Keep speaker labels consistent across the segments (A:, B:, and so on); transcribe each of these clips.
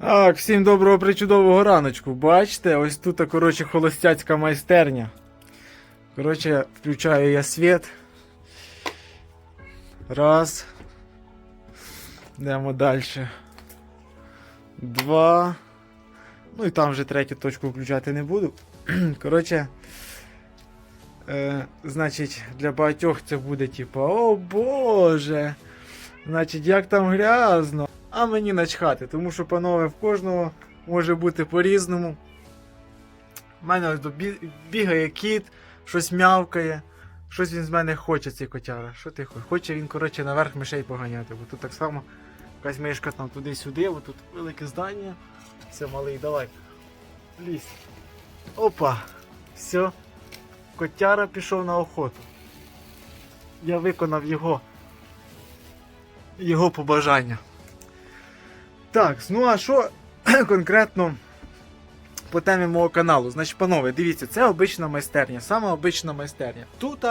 A: Так, всім доброго причудового раночку. Бачите, ось тут, коротше, холостяцька майстерня. Коротше, включаю я світ. Раз. Йдемо далі. Два. Ну і там вже третю точку включати не буду. Коротше. Е, значить, для багатьох це буде типу, о Боже. Значить, як там грязно. А мені начхати, тому що, панове, в кожного може бути по-різному. У мене бігає кіт, щось мявкає, щось він з мене хоче, цей котяра. Що ти хочеш? Хоче він, коротше, наверх мишей поганяти, бо тут так само якась мишка там туди-сюди, бо тут велике здання. Все, малий, давай. Лізь. Опа! Все. Котяра пішов на охоту. Я виконав його. Його побажання. Так, ну а що конкретно по темі мого каналу? Значить, панове, дивіться, це обична майстерня, сама обична майстерня. Тут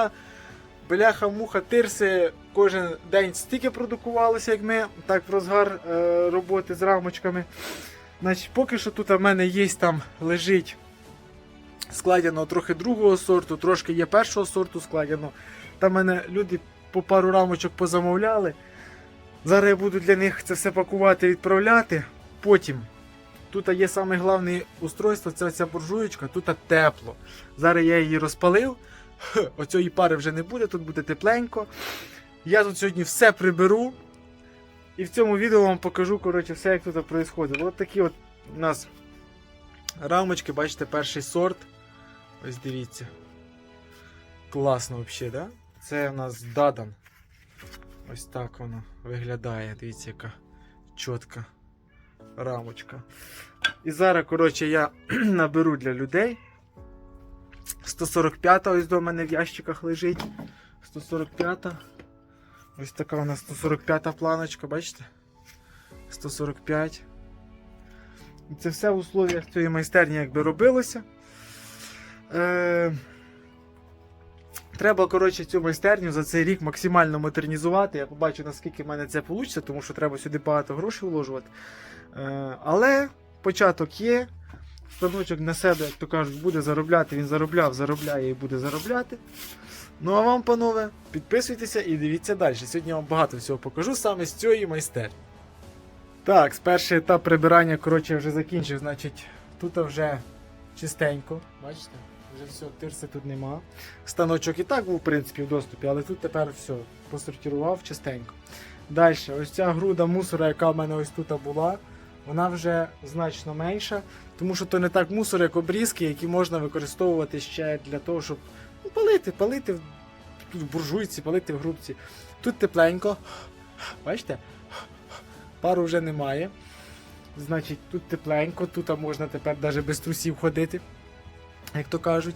A: бляха муха тирси кожен день стільки продукувалося, як ми, так в розгар е, роботи з рамочками. Значить, поки що тут в мене є там лежить складено трохи другого сорту, трошки є першого сорту складено. Там мене люди по пару рамочок позамовляли. Зараз я буду для них це все пакувати, відправляти. Потім тут є саме устройство, це ця буржуєчка, тут тепло. Зараз я її розпалив. Оцієї пари вже не буде, тут буде тепленько. Я тут сьогодні все приберу. І в цьому відео вам покажу коротше, все, як тут відбувається. Ось такі от у нас рамочки, бачите, перший сорт. Ось дивіться. Класно взагалі, да? Це у нас Дадан. Ось так воно виглядає. Дивіться, яка чітка рамочка. І зараз, коротше, я наберу для людей. 145-та ось до мене в ящиках лежить. 145-та. Ось така у нас 145 планочка, бачите? 145. І це все в условіях цієї майстерні якби робилося. Е, Треба, коротше, цю майстерню за цей рік максимально модернізувати. Я побачу, наскільки в мене це вийде, тому що треба сюди багато грошей вложувати. Е, але початок є. Станочок на себе, як то кажуть, буде заробляти. Він заробляв, заробляє і буде заробляти. Ну а вам, панове, підписуйтеся і дивіться далі. Сьогодні я вам багато всього покажу саме з цієї майстерні. Так, з перший етап прибирання, коротше, вже закінчив. Значить, тут вже чистенько. Бачите? Вже все, тирси тут нема. Станочок і так був, в принципі, в доступі, але тут тепер все, посортував чистенько. Далі, ось ця груда мусора, яка в мене ось тут була, вона вже значно менша, тому що то не так мусор, як обрізки, які можна використовувати ще для того, щоб ну, палити, палити в- в буржуйці, палити в грубці. Тут тепленько. Бачите? Пару вже немає. Значить, тут тепленько, тут можна тепер навіть без трусів ходити, як то кажуть.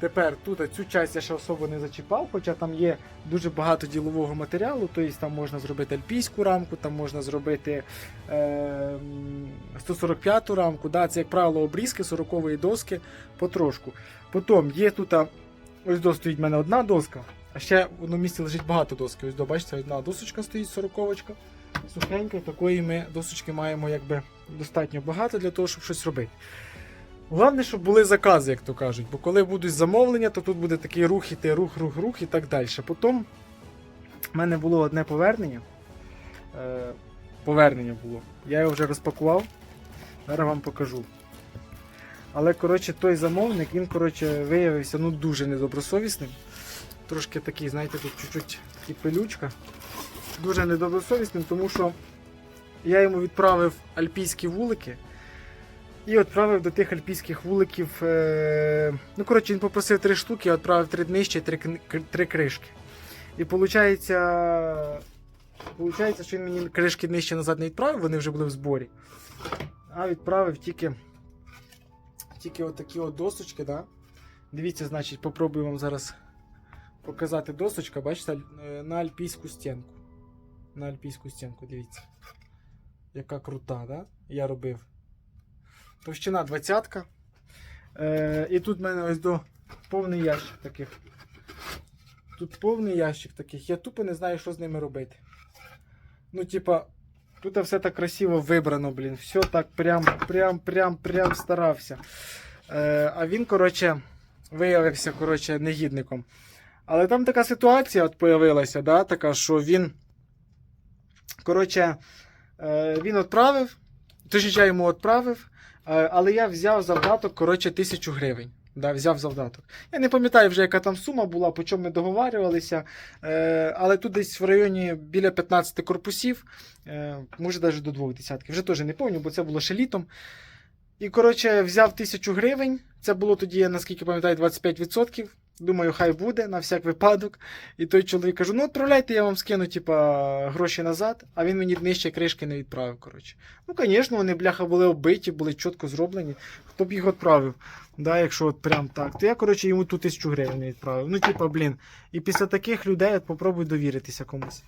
A: Тепер тут цю часть я ще особо не зачіпав, хоча там є дуже багато ділового матеріалу, тобто там можна зробити альпійську рамку, там можна зробити е, м, 145 рамку. Да, це, як правило, обрізки 40-ї доски потрошку. Потім є тут, ось до стоїть в мене одна доска, а ще в одному місці лежить багато доски. Ось до, бачите, одна досочка стоїть 40-очка. Сухенька, такої ми досочки маємо якби достатньо багато для того, щоб щось робити. Головне, щоб були закази, як то кажуть, бо коли будуть замовлення, то тут буде такий рух іти, рух, рух, рух і так далі. Потім в мене було одне повернення. Е, повернення було. Я його вже розпакував. Зараз вам покажу. Але, коротше, той замовник, він, коротше, виявився ну, дуже недобросовісним. Трошки такий, знаєте, тут чуть-чуть пилючка. Дуже недобросовісним, тому що я йому відправив альпійські вулики. І відправив до тих альпійських вуликів. Е... Ну, коротше, він попросив три штуки, я відправив три днищі, три, три кришки. І виходить, Получається, що він мені кришки нижче назад не відправив, вони вже були в зборі. А відправив тільки, тільки отакі от досочки, да? Дивіться, значить, попробую вам зараз показати досочка, бачите, е, на альпійську стінку. На альпійську стінку, дивіться. Яка крута, да? Я робив. Товщина 20. Е, і тут в мене ось до повний ящик таких. Тут повний ящик таких. Я тупо не знаю, що з ними робити. Ну, типа, Тут все так красиво вибрано, блін. Все так прям, прям, прям, прям старався. Е, а він, коротше, виявився, коротше, негідником. Але там така ситуація от появилася, да, така, що він. Коротше, е, він відправив, точніше, я йому відправив, але я взяв завдаток, коротше, тисячу гривень. Да, взяв завдаток. Я не пам'ятаю вже, яка там сума була, по чому ми договарювалися. Е, але тут десь в районі біля 15 корпусів, е, може навіть до двох десятків. Вже теж не пам'ятаю, бо це було ще літом. І, коротше, взяв тисячу гривень. Це було тоді, наскільки пам'ятаю, 25%. Думаю, хай буде на всяк випадок. І той чоловік каже: ну відправляйте, я вам скину, типа, гроші назад, а він мені нижче кришки не відправив. коротше. Ну, звісно, вони, бляха, були оббиті, були чітко зроблені. Хто б їх відправив? Да, якщо от прям так, то я, коротше, йому ту тисячу гривень відправив. Ну, типа, блін. І після таких людей от попробуй довіритися комусь.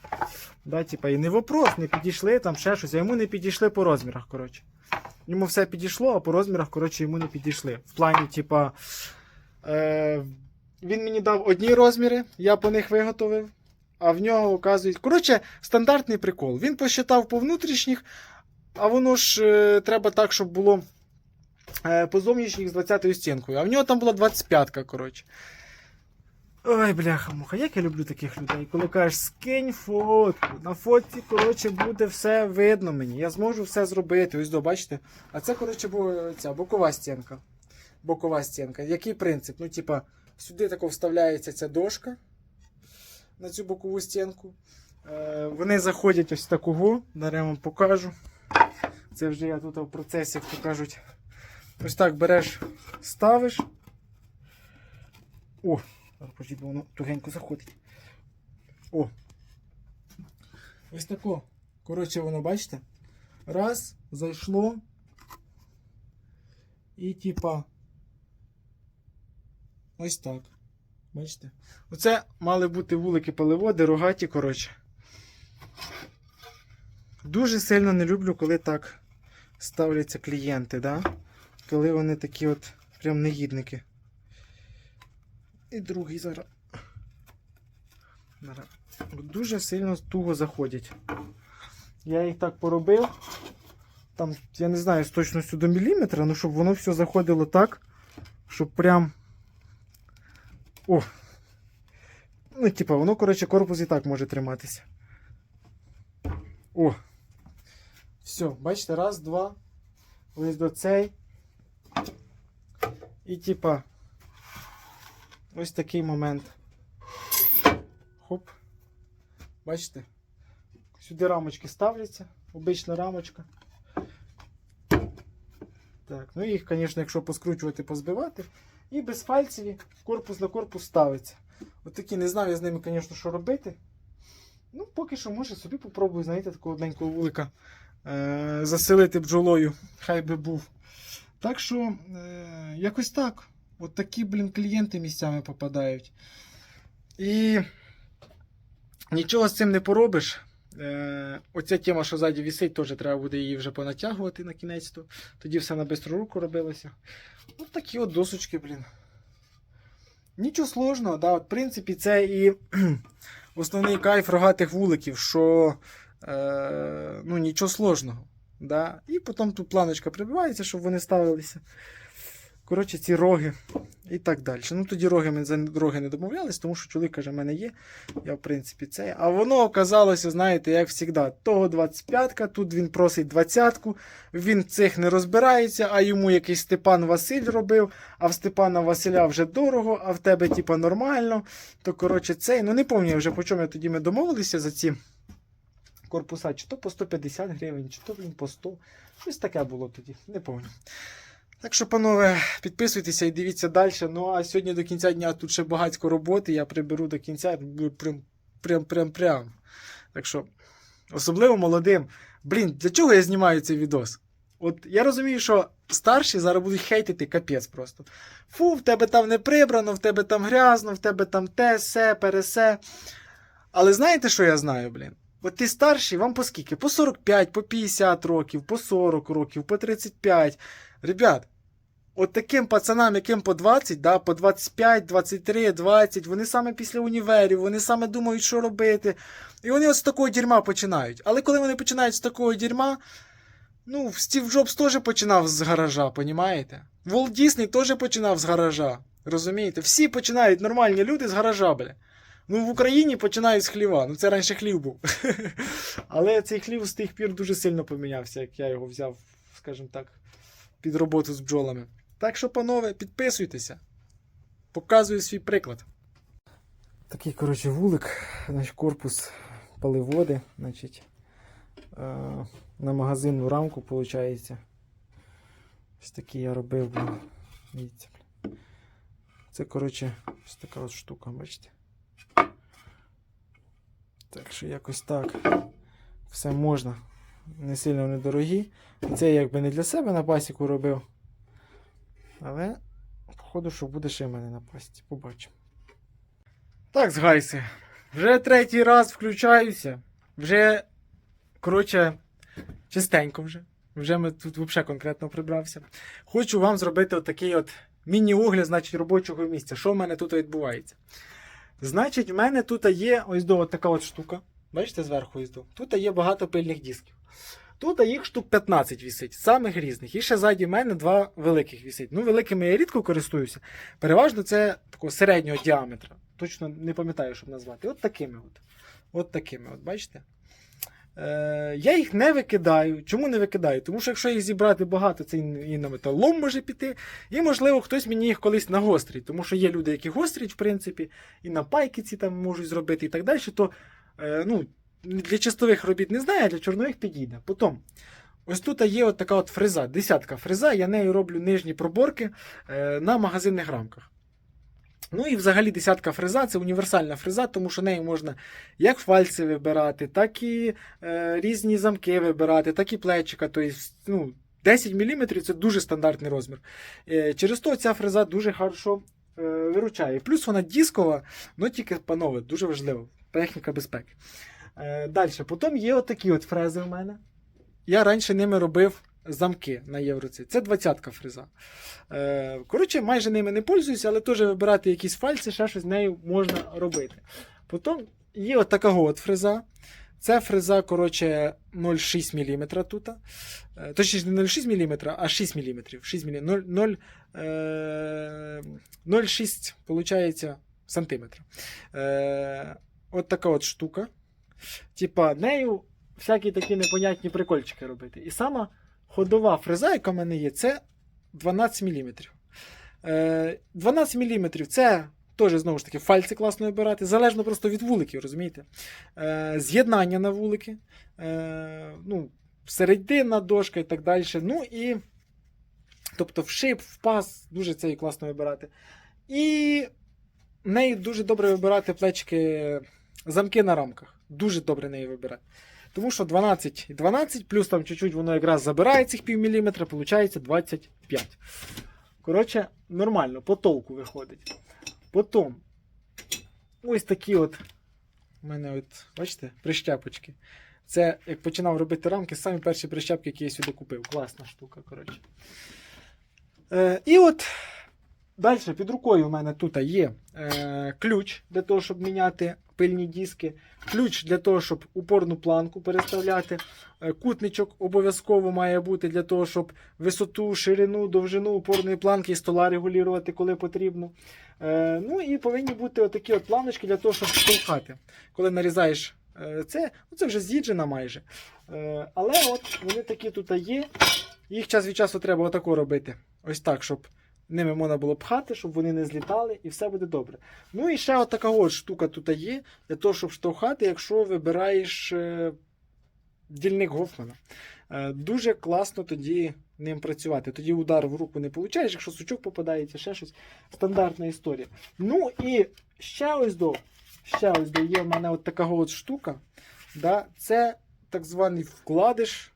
A: Да, типа, і не вопрос, не підійшли там ще щось, а йому не підійшли по розмірах, коротше. Йому все підійшло, а по розмірах, коротше, йому не підійшли. В плані, типа, е, він мені дав одні розміри, я по них виготовив, а в нього оказують. Коротше, стандартний прикол. Він посчитав по внутрішніх, а воно ж е, треба так, щоб було е, по зовнішніх з 20-ю стінкою. А в нього там була 25-ка, коротше. Ой, бляха муха, як я люблю таких людей. Коли кажеш, скинь фотку. На фотці, коротше, буде все видно мені. Я зможу все зробити. Ось до, бачите? А це, коротше, бо- ця бокова стінка. Бокова стінка. Який принцип? Ну, типа, сюди тако вставляється ця дошка на цю бокову стінку. Е, вони заходять ось такого. Зараз я вам покажу. Це вже я тут в процесі, як то кажуть. Ось так береш, ставиш. О! Зараз бо воно тугенько заходить. О! Ось тако. Коротше, воно, бачите? Раз, зайшло. І типа. Ось так. Бачите? Оце мали бути вулики паливоди, рогаті, коротше. Дуже сильно не люблю, коли так ставляться клієнти, да? Коли вони такі от прям негідники. І другий зараз. Зараз. Дуже сильно туго заходять. Я їх так поробив. Там, я не знаю, з точністю до міліметра, ну щоб воно все заходило так, щоб прям. О! Ну, типа, воно, коротше, корпус і так може триматися. О! Все, бачите, раз, два. Ось до цей. І типа. Ось такий момент. Хоп. Бачите? Сюди рамочки ставляться. Обична рамочка. Так, ну їх, звісно, якщо поскручувати, позбивати. І безфальцеві корпус на корпус ставиться. От такі не знаю я з ними, звісно, що робити. Ну, поки що, може, собі попробую, знаєте, такого одненького вулика е- заселити бджолою. Хай би був. Так що, е- якось так. От такі, блін, клієнти місцями попадають. І нічого з цим не поробиш. Е, оця тема, що ззаді вісить, теж треба буде її вже понатягувати на кінець. -то. Тоді все на бистру руку робилося. От такі от досочки, блін. Нічого сложного, да, от, в принципі, це і основний кайф рогатих вуликів, що е, ну, нічого сложного. Да? І потім тут планочка прибивається, щоб вони ставилися. Коротше, ці роги і так далі. Ну тоді роги ми за роги не домовлялись, тому що чоловік каже, в мене є. Я, в принципі, це. А воно оказалося, знаєте, як завжди, того 25-ка, тут він просить 20-ку, він цих не розбирається, а йому якийсь Степан Василь робив, а в Степана Василя вже дорого, а в тебе, типа, нормально. То, коротше, цей. Ну не пам'ятаю вже, по чому я тоді ми домовилися за ці корпуса, чи то по 150 гривень, чи то блін, по 100. Щось таке було тоді, не пам'ятаю. Так що, панове, підписуйтеся і дивіться далі. Ну а сьогодні до кінця дня тут ще багатько роботи. Я приберу до кінця. Прям, прям, прям, прям. Так що, особливо молодим. Блін, для чого я знімаю цей відос? От я розумію, що старші зараз будуть хейтити капець просто. Фу, в тебе там не прибрано, в тебе там грязно, в тебе там те, се, пересе. Але знаєте, що я знаю, блін? От ті старші, вам по скільки? По 45, по 50 років, по 40 років, по 35. Ребят, от таким пацанам, яким по 20, да, по 25, 23, 20, вони саме після універів, вони саме думають, що робити. І вони от з такого дерьма починають. Але коли вони починають з такого дерьма, ну, Стів Джобс теж починав з гаража, понімаєте? Волт Дісней теж починав з гаража. Розумієте? Всі починають нормальні люди з гаража, бля. Ну, в Україні починають з хліва. Ну, це раніше хлів був. Але цей хлів з тих пір дуже сильно помінявся, як я його взяв, скажімо так, під роботу з бджолами. Так що, панове, підписуйтеся. Показую свій приклад. Такий, коротше, вулик, значить, корпус паливоди, значить, е, на магазинну рамку, виходить. Ось такий я робив. блін. Дивіться. Це, коротше, ось така от штука, бачите. Так що якось так. Все можна. Не сильно недорогі. Це я якби не для себе на пасіку робив. Але, походу, що буде ще в мене на пасіці. Побачимо. Так, згайси. Вже третій раз включаюся. Вже, коротше, чистенько вже. Вже ми тут взагалі конкретно прибрався. Хочу вам зробити отакий от міні-огляд, значить, робочого місця. Що в мене тут відбувається? Значить, в мене тут є ось до така от штука. Бачите, зверху ось до. Тут є багато пильних дисків. Тут їх штук 15 вісить, самих різних. І ще ззаді мене два великих вісить. Ну, великими я рідко користуюся. Переважно це такого середнього діаметра. Точно не пам'ятаю, щоб назвати. От такими от. От такими, от, бачите? Е, я їх не викидаю. Чому не викидаю? Тому що якщо їх зібрати багато, це і на металолом може піти. І, можливо, хтось мені їх колись нагострить. Тому що є люди, які гострять, в принципі, і на пайки ці там можуть зробити і так далі. То е, ну, для чистових робіт не знаю, а для чорнових підійде. Потім, ось тут є от така от фреза, десятка фреза, я нею роблю нижні проборки е, на магазинних рамках. Ну і взагалі десятка фреза це універсальна фреза, тому що нею можна як фальці вибирати, так і е, різні замки вибирати, так і плечика. Тобто, ну, 10 мм це дуже стандартний розмір. Е, через то ця фреза дуже хорошо е, виручає. Плюс вона дискова, ну тільки, панове, дуже важливо. Техніка безпеки. Е, Далі, потім є отакі от фрези в мене. Я раніше ними робив замки на євроці. Це 20-ка фреза. Е, коротше, майже ними не пользуюся, але теж вибирати якісь фальці, ще щось з нею можна робити. Потім є от така от фреза. Це фреза, коротше, 0,6 мм тут. Е, Точніше, не 0,6 мм, а 6 мм. 6 мм. 0, 0, е, 0,6 виходить, сантиметра. От така от штука. Типа, нею всякі такі непонятні прикольчики робити. І сама ходова фреза, яка в мене є, це 12 мм. Е, 12 мм це теж, знову ж таки, фальці класно вибирати. Залежно просто від вуликів, розумієте? Е, з'єднання на вулики, е, ну, середина дошка і так далі. Ну і. Тобто в шип, в пас, дуже це і класно вибирати. І нею дуже добре вибирати плечки, замки на рамках. Дуже добре нею вибирати. Тому що 12 і 12, плюс там чуть-чуть воно якраз забирає цих пів міліметра, виходить 25. Коротше, нормально, по толку виходить. Потім, ось такі от, у мене от, бачите, прищепочки. Це як починав робити рамки, самі перші прищепки, які я сюди купив. Класна штука, коротше. Е, і от далі під рукою у мене тут є е, ключ для того, щоб міняти пильні диски. Ключ для того, щоб упорну планку переставляти. Е, Кутничок обов'язково має бути для того, щоб висоту, ширину, довжину упорної планки і стола регулювати, коли потрібно. Е, Ну і повинні бути отакі от планочки для того, щоб штовхати. Коли нарізаєш е, це, ну це вже з'їджена майже. Але от вони такі тут є. Їх час від часу треба отако робити. Ось так, щоб ними можна було пхати, щоб вони не злітали, і все буде добре. Ну і ще отака от штука тут є, для того, щоб штовхати, якщо вибираєш е, дільник Гофмана. Е, дуже класно тоді ним працювати. Тоді удар в руку не получаєш, якщо сучок попадається, ще щось. Стандартна історія. Ну і ще ось до, ще ось до є в мене от така от штука. Да? Це так званий вкладиш.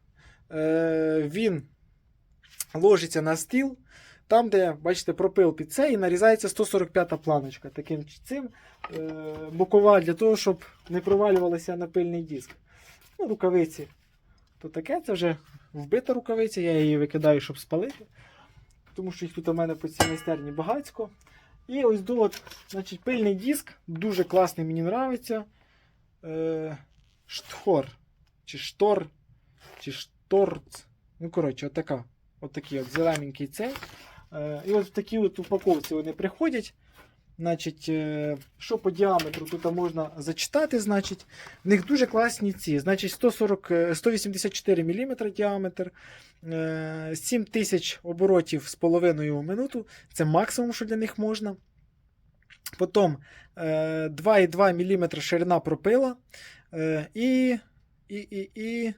A: Е, він ложиться на стіл. Там, де, бачите, пропил під це, і нарізається 145 планочка. Таким цим е, бокова для того, щоб не провалювалася на пильний диск. Ну, рукавиці. То таке, це вже вбита рукавиця, я її викидаю, щоб спалити. тому що їх тут у мене по цій майстерні багацько. І ось от, значить, пильний диск, дуже класний, мені подобається. Е, штхор. Чи штор, чи шторц. Ну, коротше, отака. Отакий от зелененький цей. Е, і от в такій от упаковці вони приходять. Значить, е, що по діаметру тут можна зачитати, значить, в них дуже класні ці. Значить, 140, е, 184 мм діаметр, е, 7000 оборотів з половиною в минуту. Це максимум, що для них можна. Потім е, 2,2 мм ширина пропила. Е, і, і, і, і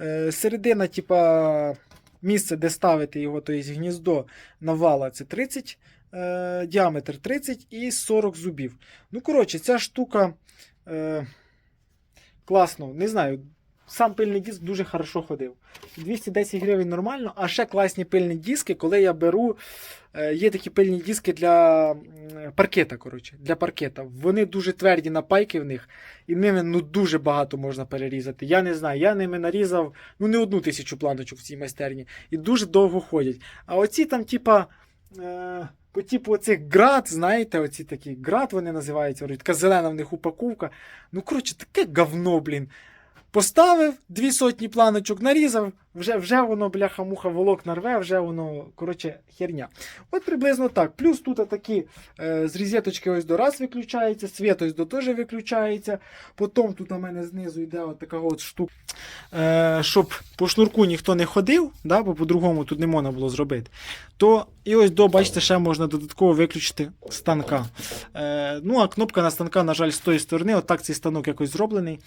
A: е, середина, типа, місце, де ставити його, тобто гніздо навала, це 30 е, діаметр 30 і 40 зубів. Ну, коротше, ця штука е, класно, не знаю. Сам пильний диск дуже хорошо ходив. 210 гривень нормально, а ще класні пильні диски, коли я беру. е, Є такі пильні диски для паркета. коротше, для паркета. Вони дуже тверді на пайки в них, і ними ну, дуже багато можна перерізати. Я не знаю, я ними нарізав ну, не одну тисячу планочок в цій майстерні. І дуже довго ходять. А оці там, типа. Е, по типу оцих град, знаєте, оці такі град вони називаються, така зелена в них упаковка. Ну, коротше, таке говно, блін. Поставив дві сотні планочок, нарізав, вже вже воно, бляха-муха, волокна рве, вже воно, коротше, херня. От приблизно так. Плюс тут такі е, з розеточки ось до раз виключається, світ ось до теж виключається. Потім тут у мене знизу йде така от штука, е, щоб по шнурку ніхто не ходив, да, бо по-другому тут не можна було зробити. То і ось до, бачите, ще можна додатково виключити станка. Е, ну, а кнопка на станка, на жаль, з тої сторони. Отак цей станок якось зроблений.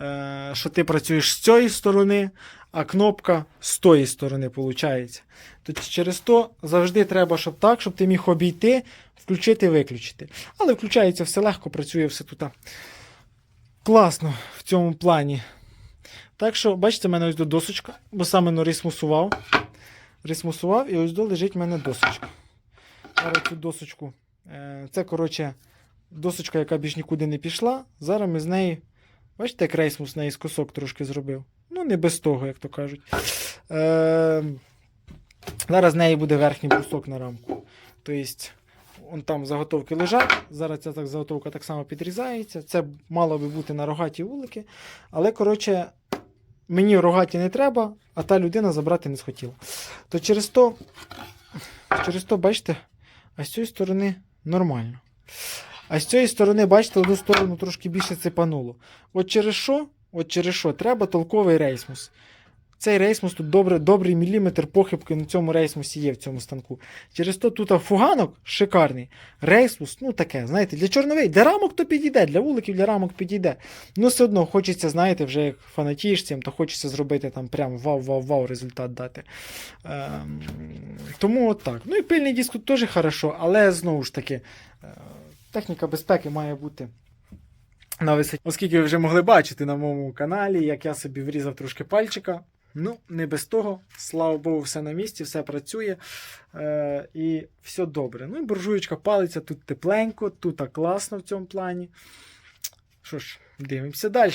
A: Е, що ти працюєш з цієї сторони, а кнопка з тої сторони, виходить. Тобто через то завжди треба, щоб так, щоб ти міг обійти, включити виключити. Але включається все легко, працює все тут. Класно в цьому плані. Так що, бачите, в мене ось до досочка, бо саме ну, рисмусував. Рисмусував і ось до лежить в мене досочка. Зараз цю досочку. е, Це, коротше, досочка, яка більш нікуди не пішла. Зараз ми з неї. Бачите, як рейсмус з неї з косок трошки зробив. Ну, не без того, як то кажуть. Е, зараз з неї буде верхній брусок на рамку. Тобто, вон там заготовки лежать. Зараз ця так, заготовка так само підрізається. Це мало би бути на рогаті вулики. Але, коротше, мені рогаті не треба, а та людина забрати не схотіла. То через то, через то, бачите, а з цієї сторони нормально. А з цієї сторони, бачите, одну сторону трошки більше цепануло. От через що? От через що? Треба толковий рейсмус. Цей рейсмус тут добре, добрий міліметр похибки на цьому рейсмусі є в цьому станку. Через то тут фуганок шикарний. Рейсмус, ну таке, знаєте, для чорновей, для рамок то підійде, для вуликів, для рамок підійде. Ну, все одно хочеться, знаєте, вже як фанатієш цим, то хочеться зробити там прям вау-вау-вау результат дати. Ем, тому от так. Ну і пильний диск тут теж хорошо, але знову ж таки, е, техніка безпеки має бути. На висоті. Оскільки ви вже могли бачити на моєму каналі, як я собі врізав трошки пальчика. Ну, не без того. Слава Богу, все на місці, все працює е, і все добре. Ну і буржуєчка палиться тут тепленько, тут так класно в цьому плані. Що ж, дивимося далі.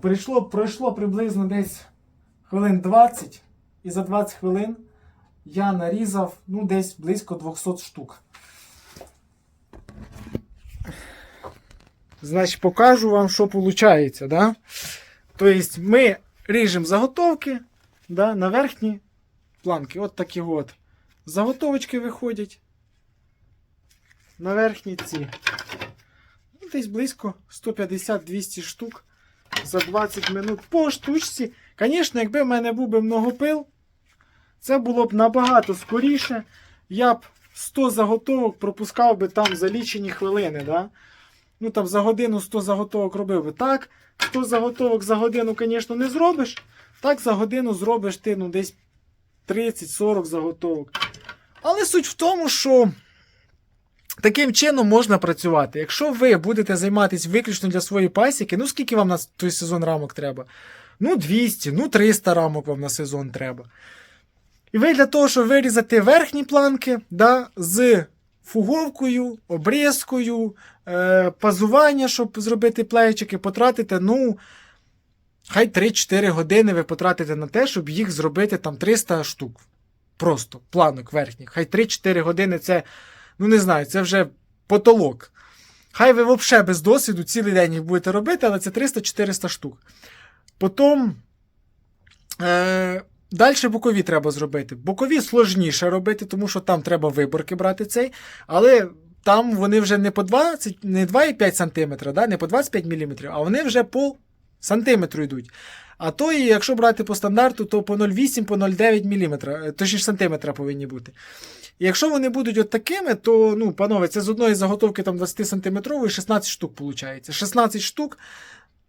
A: Прийшло, пройшло приблизно десь хвилин 20, і за 20 хвилин я нарізав ну, десь близько 200 штук. Значить, покажу вам, що виходить. Да? Тобто ми ріжемо заготовки да, на верхні планки. От такі от. Заготовочки виходять. На верхні ці. Ну, Десь близько 150-200 штук за 20 минут по штучці. Звісно, якби в мене був би многопил, це було б набагато скоріше. Я б 100 заготовок пропускав би там за лічені хвилини. Да? Ну там за годину 100 заготовок робив би. Так, 100 заготовок за годину, звісно, не зробиш. Так, за годину зробиш ти ну, десь 30-40 заготовок. Але суть в тому, що таким чином можна працювати. Якщо ви будете займатися виключно для своєї пасіки, ну скільки вам на той сезон рамок треба? Ну, 200, ну 300 рамок вам на сезон треба. І ви для того, щоб вирізати верхні планки да, з фуговкою, обрізкою, е, пазування, щоб зробити плечики, потратите, ну, хай 3-4 години ви потратите на те, щоб їх зробити там 300 штук. Просто планок верхніх. Хай 3-4 години це, ну не знаю, це вже потолок. Хай ви взагалі без досвіду цілий день їх будете робити, але це 300-400 штук. Потім. Е, Далі бокові треба зробити. Бокові сложніше робити, тому що там треба виборки брати цей. Але там вони вже не по 20, не 2,5 см, да, не по 25 мм, а вони вже по сантиметру йдуть. А то, якщо брати по стандарту, то по 0,8, по 0,9 мм, точніше сантиметра повинні бути. І якщо вони будуть от такими, то, ну, панове, це з одної заготовки там 20 сантиметрової 16 штук виходить. 16 штук.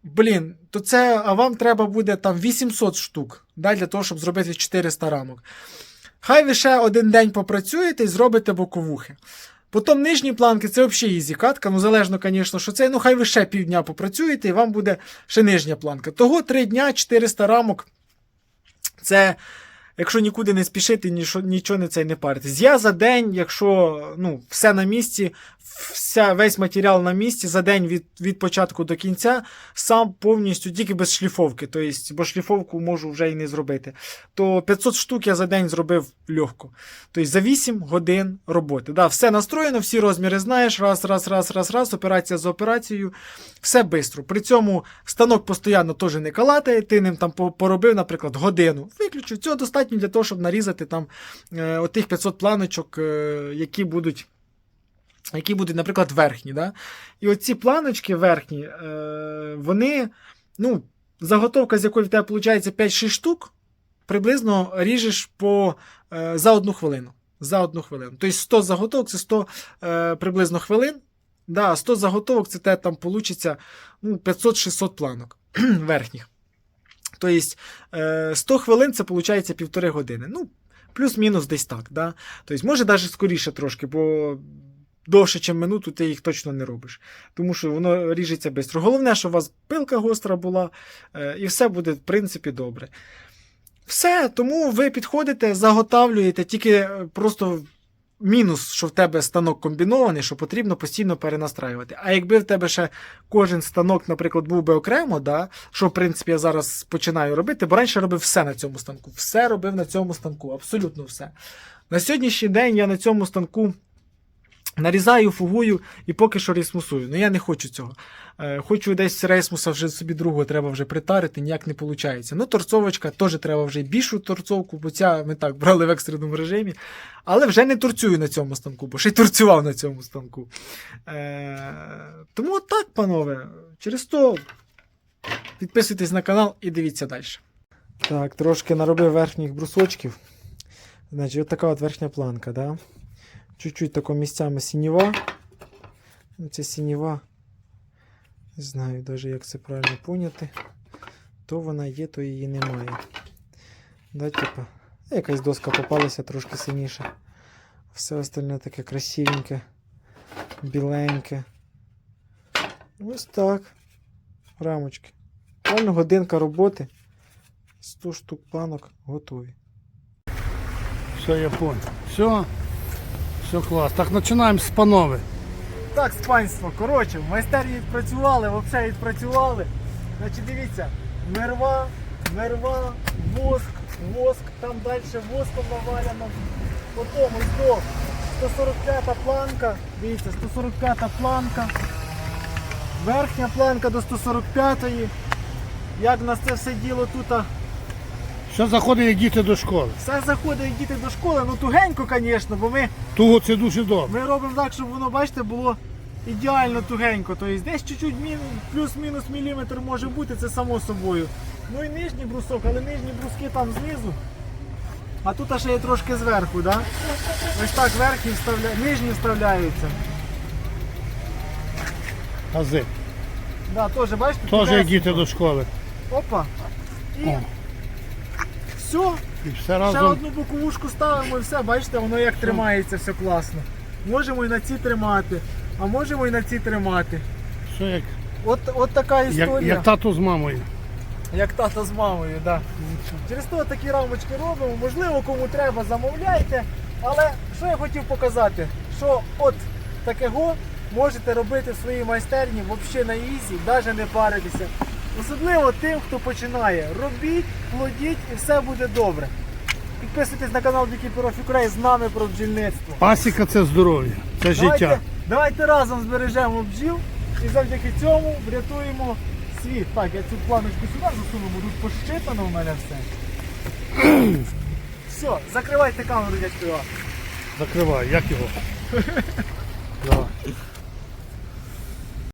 A: Блін, то це, а вам треба буде там 800 штук да, для того, щоб зробити 400 рамок. Хай ви ще один день попрацюєте і зробите боковухи. Потім нижні планки це взагалі ізі катка, ну залежно, звісно, що це. Ну, хай ви ще півдня попрацюєте, і вам буде ще нижня планка. Того 3 дня 400 рамок. Це, якщо нікуди не спішити, нічого, не цей не паритись. Я за день, якщо ну, все на місці, вся, весь матеріал на місці, за день від, від початку до кінця, сам повністю тільки без шліфовки. Тобто, бо шліфовку можу вже і не зробити. То 500 штук я за день зробив легко. Тобто за 8 годин роботи. Да, все настроєно, всі розміри знаєш, раз, раз, раз, раз, раз, операція за операцією. Все швидко. При цьому станок постійно теж не калатає, ти ним там поробив, наприклад, годину. Виключу. Цього достатньо для того, щоб нарізати там е, отих 500 планочок, е, які будуть. Які будуть, наприклад, верхні. Да? І оці планочки верхні, е, вони, ну, заготовка, з якої в тебе виходить 5-6 штук, приблизно ріжеш по, за одну хвилину. За одну хвилину. Тобто 100 заготовок це 100 е, приблизно хвилин. Да, 100 заготовок це те там вийде ну, 500-600 планок верхніх. Тобто е, 100 хвилин це виходить півтори години. Ну, плюс-мінус десь так. Да? Тобто, може навіть скоріше трошки, бо довше, ніж минуту, ти їх точно не робиш. Тому що воно ріжеться швидко. Головне, щоб у вас пилка гостра була, е, і все буде, в принципі, добре. Все, тому ви підходите, заготавлюєте, тільки е, просто мінус, що в тебе станок комбінований, що потрібно постійно перенастраювати. А якби в тебе ще кожен станок, наприклад, був би окремо, да, що в принципі я зараз починаю робити, бо раніше робив все на цьому станку. Все робив на цьому станку, абсолютно все. На сьогоднішній день я на цьому станку. Нарізаю, фугую і поки що рейсмусую. Ну я не хочу цього. Е, хочу десь рейсмуса вже собі другого треба вже притарити, ніяк не виходить. Ну, торцовочка теж треба вже більшу торцовку, бо ця ми так брали в екстреному режимі. Але вже не торцюю на цьому станку, бо ще й торцював на цьому станку. Е, тому так, панове. Через то підписуйтесь на канал і дивіться далі. Так, трошки наробив верхніх брусочків. Значить, от така от верхня планка, да? Чуть-чуть тако місцями сініва. Ну, це сініва. Не знаю навіть, як це правильно поняти. То вона є, то її немає. Да, типа, якась доска попалася трошки синіше. Все остальне таке красивеньке, біленьке. Ось так. Рамочки. Буквально годинка роботи. 100 штук планок готові.
B: Все, я понял. Все, все клас. Так, починаємо з панове.
A: Так, панство, коротше, в майстерні відпрацювали, взагалі відпрацювали. Значить, дивіться, мерва, мерва, воск, воск, там далі воском наваляно. Потім ось до 145 планка. Дивіться, 145 планка. Верхня планка до 145-ї. Як в нас це все діло тут? А,
B: Все заходить, як діти до школи.
A: Все заходить як діти до школи, ну тугенько, звісно, бо ми
B: Туго це дуже добре.
A: Ми робимо так, щоб воно, бачите, було ідеально тугенько. Тобто десь чуть-чуть мін- плюс-мінус міліметр може бути, це само собою. Ну і нижній брусок, але нижні бруски там знизу. А тут ще є трошки зверху, да? Ось так верхні вставля... нижні вставляються.
B: Ази.
A: Да, теж, бачите,
B: Теж як
A: тугесенько.
B: діти до школи.
A: Опа. І
B: О.
A: все.
B: І все
A: Ще одну боковушку ставимо і все, бачите, воно як тримається, все класно. Можемо і на ці тримати, а можемо і на ці тримати.
B: Все як,
A: От, от така історія.
B: як тато з мамою.
A: Як тато з мамою, да. Через то такі рамочки робимо. Можливо, кому треба, замовляйте. Але що я хотів показати? Що от такого можете робити в своїй майстерні взагалі на ізі, навіть не паритися. Особливо тим, хто починає. Робіть, плодіть і все буде добре. Підписуйтесь на канал Пирог Ukraine з нами про бджільництво.
B: Пасіка це здоров'я, це
A: Давайте,
B: життя.
A: давайте разом збережемо бджіл і завдяки цьому врятуємо світ. Так, я цю планочку сюди засуну, бо тут пощитано в мене все. Все, закривайте камеру, дядько. Іван.
B: Закривай, як його?